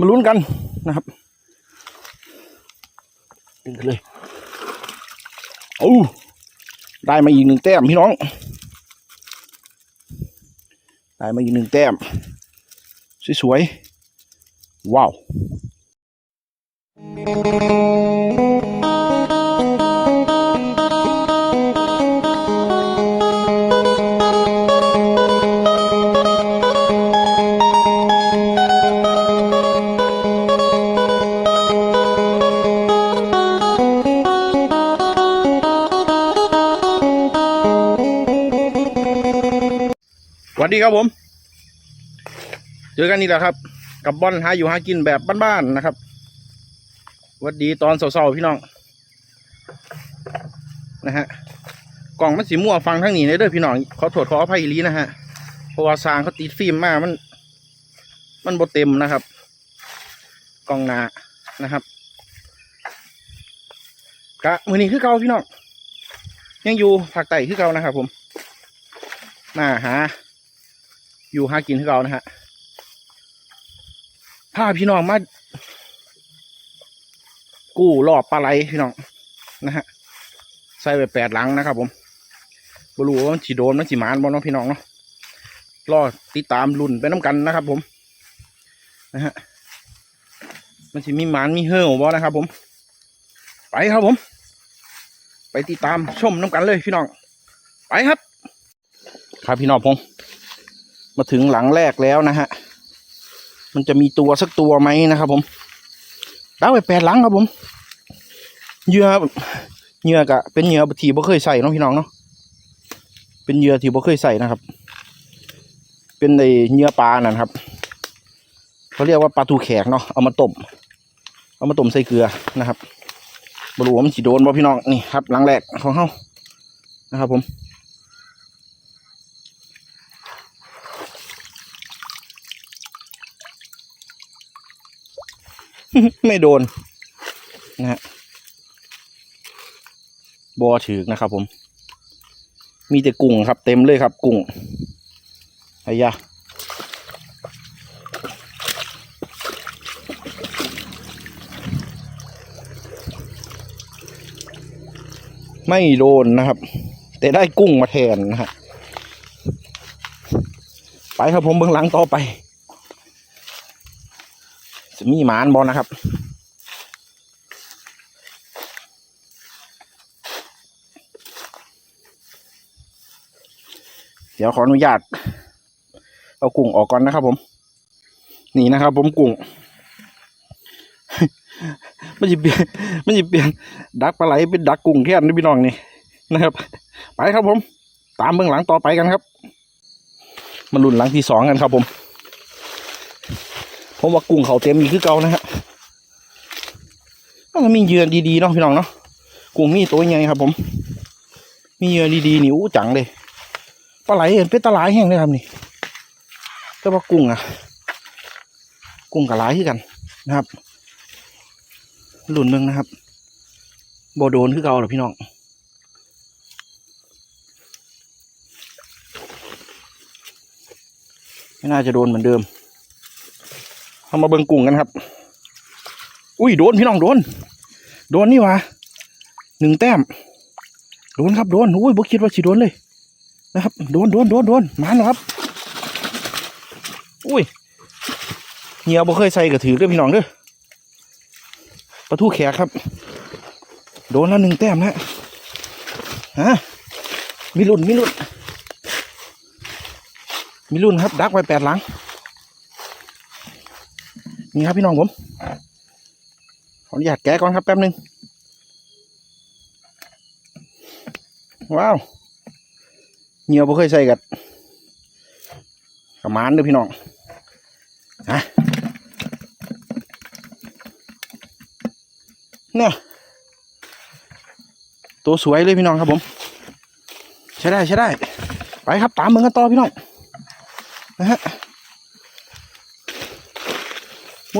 มาลุ้นกันนะครับดึงกันเลยโอ้ได้มาอีกหนึ่งแต้มพี่น้อง ได้มาอีกหนึ่งแต้ม สวยๆว้าว วัสดีครับผม เจอกันนี่แหละครับ กับบอลหาอยู่หากินแบบบ้านๆนะครับสวัสดีตอนเสาๆพี่น้อง นะฮะกล่องมันสีม่วงฟังทั้งนี้เลยเด้อพี่น้องขอโทษขออภัยลีนะฮะเพราะว่าสางเขาติดฟิล์มมากมัน มันบดเต็มนะครับ กล่องหนานะครับกะมือนี้คือเก่าพี่น้องยังอยู่ภาคใต้คือเก่านะครับผมมาหา อยู่หากินที่เรานะฮะพาพี่น้องมากู้รอบปลาไหลพี่น้องนะฮะใส่ไปแปดหลังนะครับ ผมบรูว่ามันสีโดนมันสีหมานบอลน้องพี่น้องเนาะรอติดตามรุ่นไปน้ำกันนะครับ ผม นะฮะมันสีมีหมานมีเห่อบอนะครับ ผม ไปครับผม ไปติดตามชมน้ำกันเลยพี่น้อง ไปครับ ครับพี่น้องผม มาถึงหลังแรกแล้วนะฮะ มันจะมีตัวสักตัวไหมนะครับผมดาวไปแปดหลังครับผม เหยื่อ เหยื่อกะเป็นเหยื่อที่บ่เคยใส่เนาะพี่น้องเนาะ เป็นเหยื่อที่บ่เคยใส่นะครับ เป็นในเหยื่อปลานั่นครับ เขาเรียกว่าปลาทูแขกเนาะ เอามาต้ม เอามาต้มใส่เกลือนะครับบรู้ว่ามันสิโดนบ่พี่น้อง นี่ครับหลังแรกของเฮานะครับผม ไม่โดนนะฮะบอถือนะครับ ผม มีแต่กุ้งครับ เต็มเลยครับ กุ้งไอ้ยะไม่โดนนะครับ แต่ได้กุ้งมาแทนนะฮะไปครับผมเบื้องหลังต่อไป มีหมานบอลนะครับ เดี๋ยวขออนุญาต เอากุ้งออกก่อนนะครับ ผม นี่นะครับผมกุ้งมันจะเปลี่ยนมันจะเปลี่ยนดักปลาไหลเป็นดักกุ้งแค่นี้พี่น้องนี่นะครับ ไปครับผม ตามเบื้องหลังต่อไปกันครับมาลุ้นหลังที่สองกันครับผม ผมว่ากุ้งเขาเต็มอีกคือเก่านะฮะต้องมีเยื่อดีๆเนาะพี่น้องเนาะกุ้งมีตัวใหญ่ครับ ผม มีเยื่อดีๆนี่อู้จังเลยปลาไหลเห็นเป็นตะหลายแห้งเลยครับนี่แต่ว่ากุ้งอะกุ้งกับหลายที่กันนะครับหลุนเมืองนะครับโบโดนคือเก่าหรอพี่น้องไม่น่าจะโดนเหมือนเดิม เอามาเบิ่งกุ้งกันครับ อุ้ยโดนพี่น้องโดน โดนนี่วะหนึ่งแต้ม โดนครับโดนอุ้ยบ่คิดว่าสิโดนเลย นะครับ โดนโดนโดนโดนมาแล้วครับ อุ้ยเหี่ยวบ่เคยใส่กระถือเด้อพี่น้องเด้อปลาทูแขกครับ โดนแล้วหนึ่งแต้มนะฮะมีรุ่นมีรุ่นมีรุ่นครับดักไว้แปดหลัง นี่ครับพี่น้องผม ขออนุญาตแกะก่อนครับแป๊บหนึง ว้าวเหนียวบ่เคยใส่กับกับหมานเด้อพี่น้องฮะเนี่ยตัวสวยเลยพี่น้องครับผม ใช้ได้ใช้ได้ ไปครับตามมึงกันต่อพี่น้องนะฮะ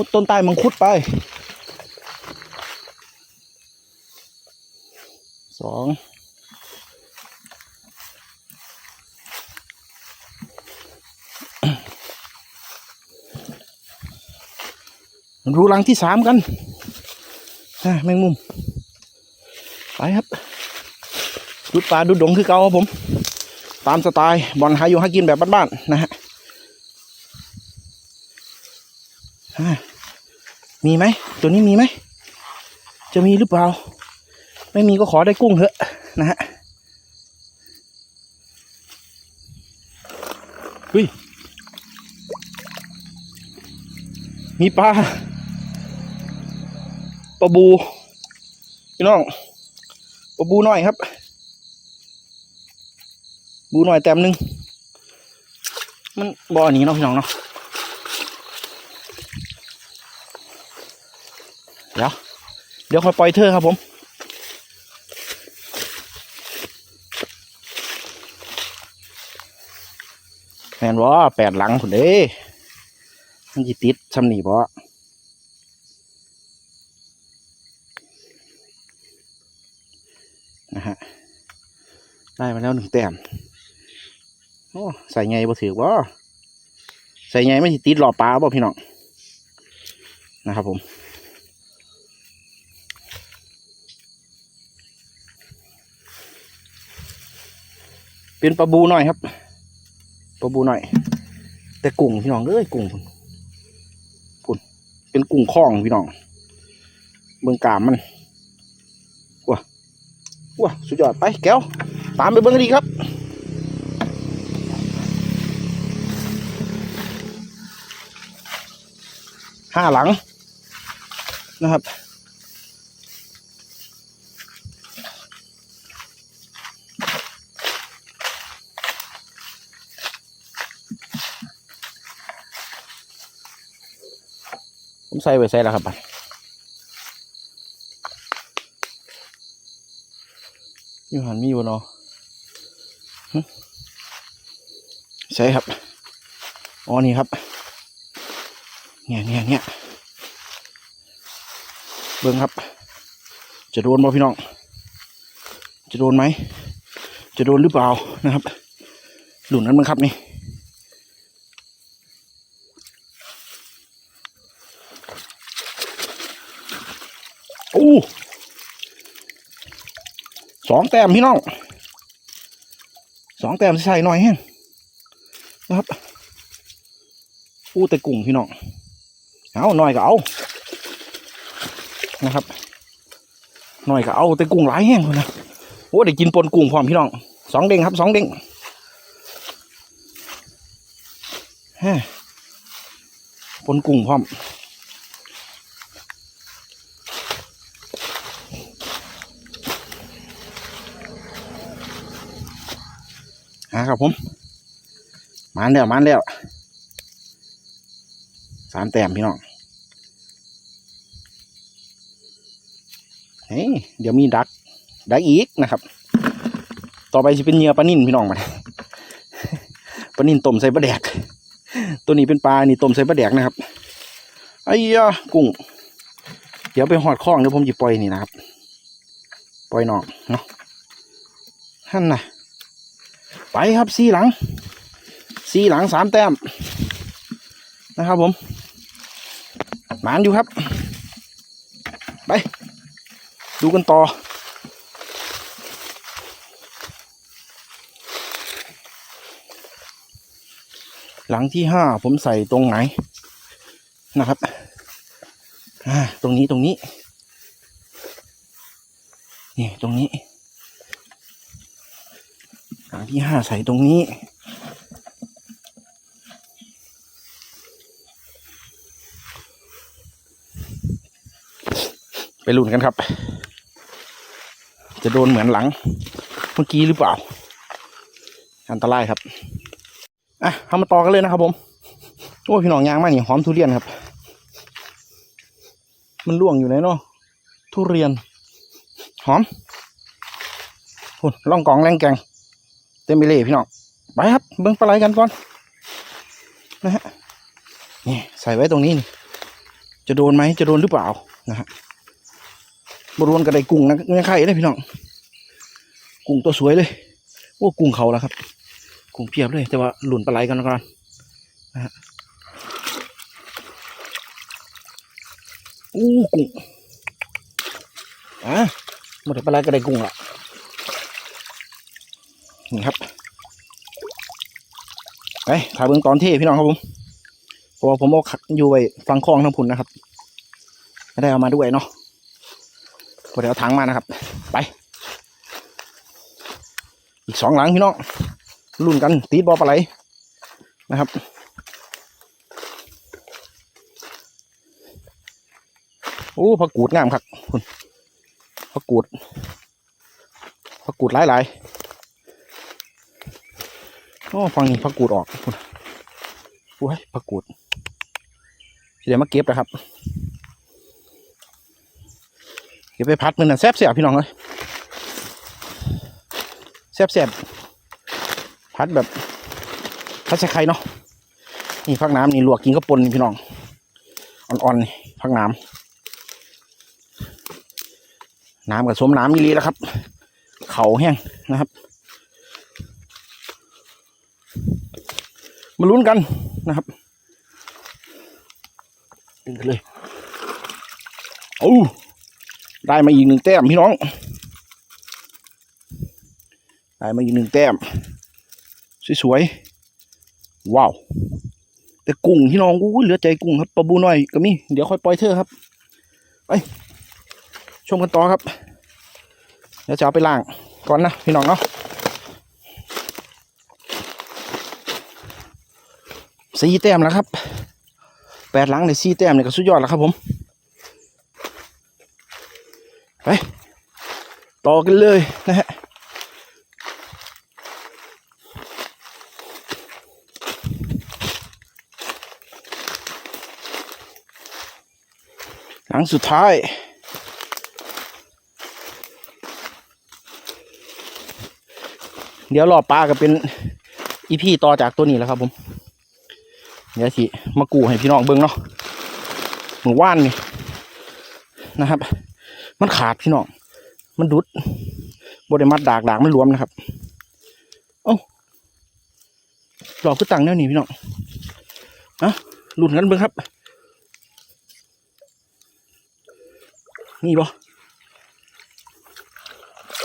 มุดต้นใต้มังคุดไปสองรูรังที่สามกันอะแมงมุม ไปครับดูปลาดูดงคือเก่าครับผม ตามสไตล์บอลหาอยู่หากินแบบบ้านๆนะฮะอะ มีไหม ตัวนี้มีไหม จะมีหรือเปล่า ไม่มีก็ขอได้กุ้งเถอะนะฮะเฮ้ย มีปลา ปลาบู พี่น้อง ปลาบูหน่อยครับ บูหน่อยแต้มหนึ่งมันบ่อนี้เนาะพี่น้องเนาะเดี๋ยว เดี๋ยวคอยปล่อยเธอครับผม แมนว่าแปดหลังผุนเด้มันจิติดชำนีบ่นะฮะ ได้มาแล้วหนึ่งแต้ม โอ้ใส่ไงบ่ถือบ่ใส่ไงไม่สิติดหล่อปลาบ่พี่น้องนะครับผม เป็นปลาบูหน่อยครับปลาบูหน่อย แต่กุ้งพี่น้องเอ้ยกุ้งพุ่นพุ่นเป็นกุ้งคล้องพี่น้องเบิ่งกามมันว้าว้าสุดยอดไปแก้วตามไปเบิ่งนดีครับห้าหลังนะครับ ใส่ไว้ใส่แล้วครับบัดอยู่หันมีอยู่เนาะใช่ครับ อ๋อ นี่ครับ เนี่ยเนี่ยเนี่ยเบิ้งครับ จะโดนบ่พี่น้อง จะโดนไหม จะโดนหรือเปล่านะครับหลุนนั้นมั้งครับนี่ โอ้ สองแต้มพี่น้องสองแต้มใส่หน่อยแฮงนะครับอู้แต่กุ้งพี่น้องเอาหน่อยก็เอานะครับหน่อยก็เอาแต่กุ้งหลายแห้งคนนะโอ้ได้กินปนกุ้งพร้อมพี่น้องสองเด้งครับสองเด้งฮ่ปนกุ้งพร้อม ฮะครับผมมานแล้วมานแล้วสามแต้มพี่น้องเฮ้ยเดี๋ยวมีดักดักอีกนะครับ ต่อไปจะเป็นเหยื่อปลานิ่นพี่น้องมาปลานิ่นต้มใส่ปลาแดก ตัวนี้เป็นปลานี่ต้มใส่ปลาแดกนะครับไอ้ยากุ้ง เดี๋ยวไปหอดคล้องเดี๋ยวผมจะปล่อยนี่นะครับ ปล่อยนอกเนาะฮั่นนะ ไปครับสี่หลังสี่หลังสามแต้มนะครับผมหมานอยู่ครับ ไปดูกันต่อหลังที่ห้าผมใส่ตรงไหนนะครับอ่าตรงนี้ตรงนี้ นี่ ตรงนี้ ที่ห้าใส่ตรงนี้ ไปลุ้นกันครับ จะโดนเหมือนหลัง เมื่อกี้หรือเปล่า อันตรายครับ อะทำมาต่อกันเลยนะครับผม โอ้พี่น้องยางมากนี่หอมทุเรียนครับ มันร่วงอยู่ไหนเนาะทุเรียน หอมหุ่นล่องกองแรงแกง มไปเลยพี่น้องไปครับเบิ้งปลาไหลกันก่อนนะฮะนี่ใส่ไว้ตรงนี้นี่จะโดนไหมจะโดนหรือเปล่านะฮะบรวนกับไอ้กุ้งนะยังไข่เลยพี่น้องกุ้งตัวสวยเลยโอ้กุ้งเขาแล้วครับ กุ้งเพียบเลย แต่ว่าหลุนปลาไหลกันก่อนนะฮะอู้กุ้งอะหมดไปแล้วก็ไดกุ้งละ นี่ครับไปถ่ายเบื้องตอนเท่พี่น้องครับผมเพราะว่าผมเอาอยู่ไว้ฟังคลองทั้งพุ่นนะครับไม่ได้เอามาด้วยเนาะพอเดี๋ยวเอาถังมานะครับ ไป อีกสองหลังพี่น้องรุ่นกันตีบอปลาไหลนะครับโอ้ผักกูดงามครับคุณผักกูดผักกูดลายหลายๆ โอ้ฟังนี่ผักกูดออกคุณโอ้ยผักกูดเดี๋ยวมาเก็บนะครับ เก็บไปพัดมันน่ะแซ่บเสียพี่น้องเลยแซ่บแซ่บพัดแบบพัดใส่ไข่เนาะนี่พักน้ำนี่ลวกกินก็ปนนี่พี่น้องอ่อนๆนี่พักน้ำน้ำกับสมน้ำมีรีแล้วครับ เขาแห้งนะครับ มาลุ้นกันนะครับดึงกันเลยโอ้ได้มาอีกหนึ่งแต้มพี่น้อง ได้มาอีกหนึ่งแต้ม สวยๆ ว้าว แต่กุ้งพี่น้องกูเหลือใจกุ้งครับปลาบูน้อยก็มี เดี๋ยวค่อยปล่อยเธอครับ ไปชมกันต่อครับ เดี๋ยวจะเอาไปล้างก่อนนะพี่น้องเนาะ สี่แต้มแล้วครับแปดหลังในสี่แต้มเนี่ยก็สุดยอดแล้วครับผมไปต่อกันเลยนะฮะหลังสุดท้ายเดี๋ยวรอปลาก็เป็นอีพี่ต่อจากตัวนี้แล้วครับผม เดี๋ยวสิมากูให้พี่น้องเบิ่งเนาะหมู่ว่านนี่นะครับ มันขาดพี่น้อง มันดุดบไดมัดดากดากมันรวมนะครับ เอ้าหลอกคือตังแนวนี้พี่น้องอะลุ่นกันเบิ่งครับมีบ่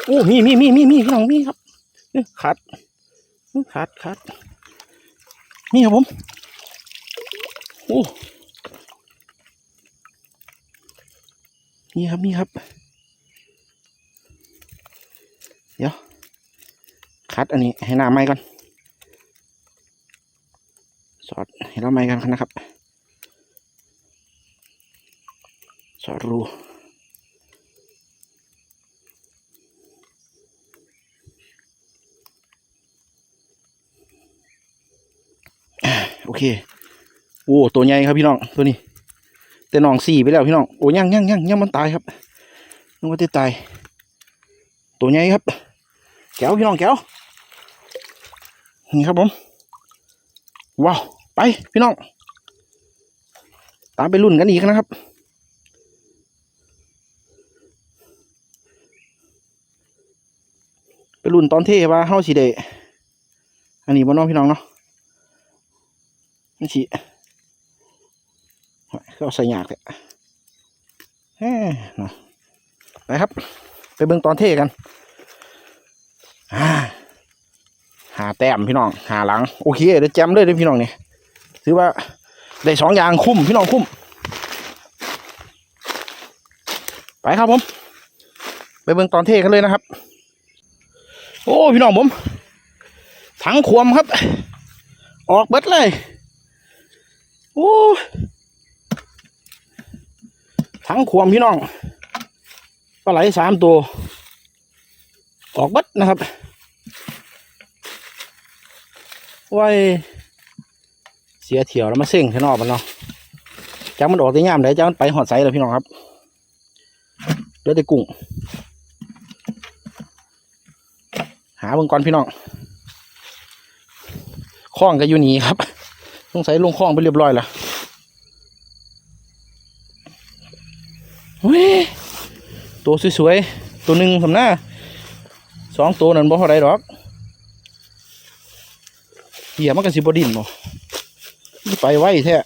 โอ้มีมีมีมีมีพี่น้องมีครับขาดขาดขาดนี่ครับผม โอ้นี่ครับนี่ครับ เดี๋ยว คัดอันนี้ให้หน้าไม้ก่อน สอดให้เราไม้กันนะครับ สอดรูโอเค โอ้ตัวใหญ่ครับพี่น้องตัวนี้ แต่น้องสี่ไปแล้วพี่น้องโอ้ยังยังยังยังมันตายครับนึกว่าจะตายตัวใหญ่ครับแก้วพี่น้องแก้วนี่ครับผมว้าวไปพี่น้อง ตามไปรุ่นกันอีกนะครับไปรุ่นตอนเทว่าเฮาสิได้อันนี้บ่น้องพี่น้องเนาะนี่สิ ก็ใส่หยากเลยเอ้ยเนะไปครับ ไปเบิ่งตอนเทกันอ่าหาแต้มพี่น้อง หาหลัง โอเคเดี๋ยวแจมเลยเด้พี่น้องเนี่ยถือว่าได้สองอย่างคุ้มพี่น้องคุ้ม ไปครับผม ไปเบิ่งตอนเทกันเลยนะครับ โอ้พี่น้องผมถังควมครับ ออกเบิดเลย โอ้ ทั้งขวมพี่น้องปลาไหลสามตัว ออกบัดนะครับไว้เสียเถี่ยวแล้วมาเส่งข้างนอกมันเนาะจากมันออกได้ยามไหนจากมันไปหอดไซแล้วพี่น้องครับเหลือแต่กุ้งหาเบิ่งก่อนพี่น้องคล้องก็อยู่นี่ครับสงใสัยลงคล้องไปเรียบร้อยแล้ว เว้ยตัวสวยๆ ตัวหนึ่งสำน้าสองตัวนั้นบ่เท่าไรหรอกเหี้ยมากันสิบดินบ่ไปไว้แท้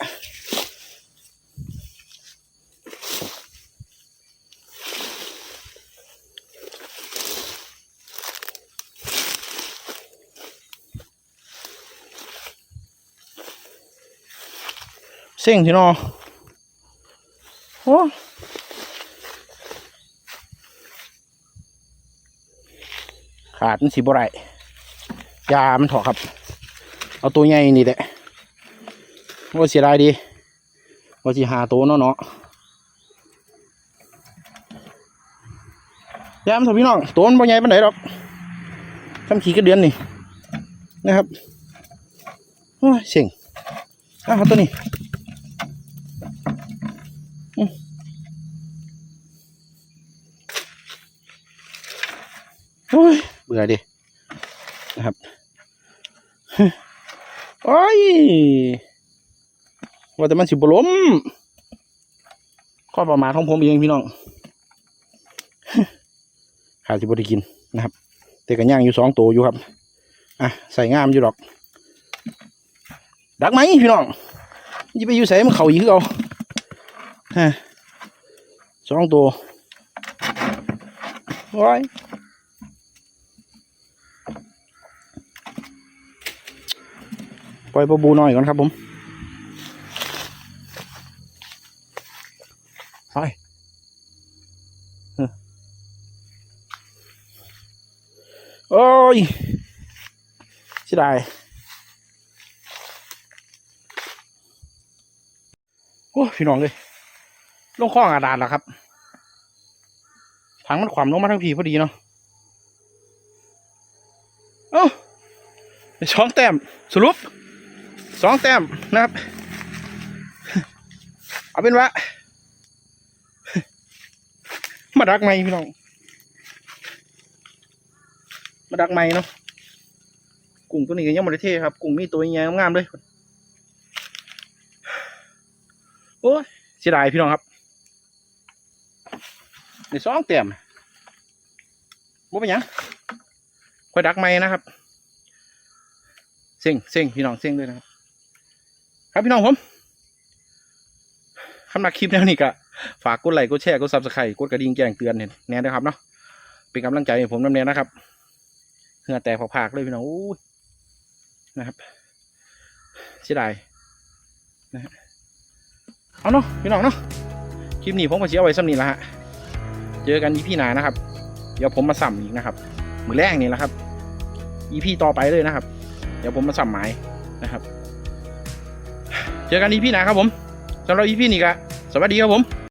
เสียงที่นอโอ้ ขาดมันสีบไรยามันถอครับ เอาตัวใหญ่นี่แหละว่าเสียดายดีว่าสิหาตัวเนาะเนาะยามถอพี่น้องตัวมันบ่ใหญ่ปานไหนหรอกทำขี่กระเดือนนี่นะครับโอ้ยเสียงอ้าตัวนี้ เบื่อดินะครับโอ้ยว่าแต่มันสิบล้มข้อประมาทของผมเองพี่น้องขาดสิบได้กินนะครับ แต่กันย่างอยู่สองตัวอยู่ครับ อะใส่งามอยู่ดอก ดักไหมพี่น้องยี่ไปอยู่ใส่มันเข่าอีกเอาฮะสองตัวว้าย ปล่อยปลาบูน่อยก่อนครับผมไปเออโอ้ยเสิได้โอ้พี่น้องเลยลงข้องอาดานแล้วครับถังมันขวำลงมาทั้งผีพอดีเนาะเอ้าได้องแต้มสรุป สองแต้มนะครับ เอาเป็นว่า มาดักไม่พี่น้อง มาดักไม่เนาะกุ้งตัวนี้ก็ยังไม่ได้เท่ครับกุ้งมีตัวใหญ่งามเลยโอ้ยเสียดายพี่น้องครับในสองเต็มบ่เป็นยังค่อยดักไม่นะครับเซ็งเซ็งพี่น้องเซ็งด้วยนะครับ ครับพี่น้องผมคำนักคลิปแนวนี้ก็ฝากกดไลค์กดแชร์กดซับสไครต์กดกระดิ่งแจ้งเตือนเนี่ยแน่ด้วยครับเนาะเป็นกำลังใจให้ผมน้ำเนียนะครับเหงื่อแตกผากๆเลยพี่น้องนะครับเสียดายนะฮะเอาเนาะพี่น้องเนาะคลิปนี้ผมก็เชียเอาไว้สำนีละฮะเจอกันอีพีหนานะครับ เดี๋ยวผมมาสัมอีกนะครับมือแรกนี่แหละครับอีพี่ต่อไปเลยนะครับ เดี๋ยวผมมาสัมหมายนะครับ เจอกันอีพีหน้าครับผมสำหรับอีพีนี้ก็สวัสดีครับผม